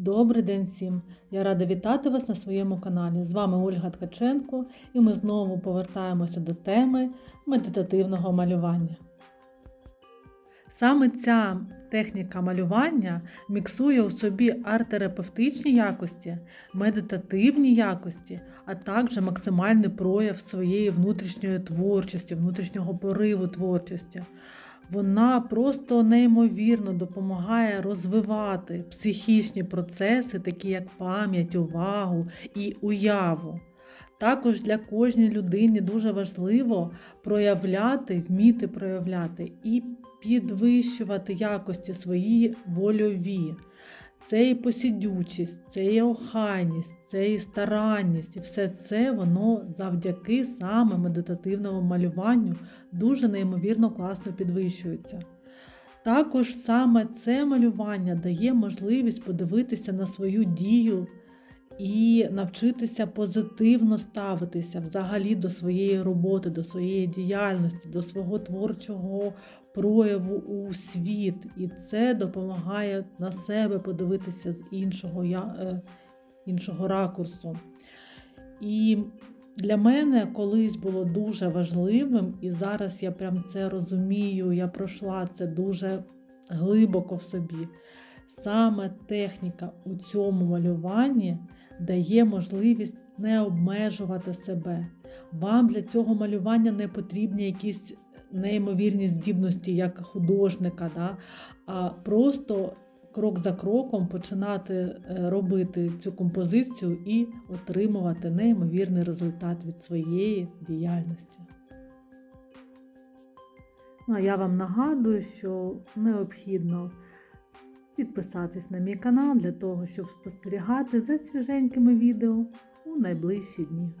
Добрий день всім! Я рада вітати вас на своєму каналі. З вами Ольга Ткаченко і ми знову повертаємося до теми медитативного малювання. Саме ця техніка малювання міксує у собі арт-терапевтичні якості, медитативні якості, а також максимальний прояв своєї внутрішньої творчості, внутрішнього пориву творчості. Вона просто неймовірно допомагає розвивати психічні процеси, такі як пам'ять, увагу і уяву. Також для кожної людини дуже важливо проявляти, вміти проявляти і підвищувати якості свої вольові. Це і посідючість, це і охайність, це і старанність, і все це воно завдяки саме медитативному малюванню дуже неймовірно класно підвищується. Також саме це малювання дає можливість подивитися на свою дію і навчитися позитивно ставитися взагалі до своєї роботи, до своєї діяльності, до свого творчого прояву у світ. І це допомагає на себе подивитися з іншого, е, іншого ракурсу. І для мене колись було дуже важливим, і зараз я прям це розумію, я пройшла це дуже глибоко в собі. Саме техніка у цьому малюванні дає можливість не обмежувати себе. Вам для цього малювання не потрібні якісь неймовірні здібності як художника, да? а просто крок за кроком починати е, робити цю композицію і отримувати неймовірний результат від своєї діяльності. Ну, а я вам нагадую, що необхідно підписатись на мій канал для того, щоб спостерігати за свіженькими відео у найближчі дні.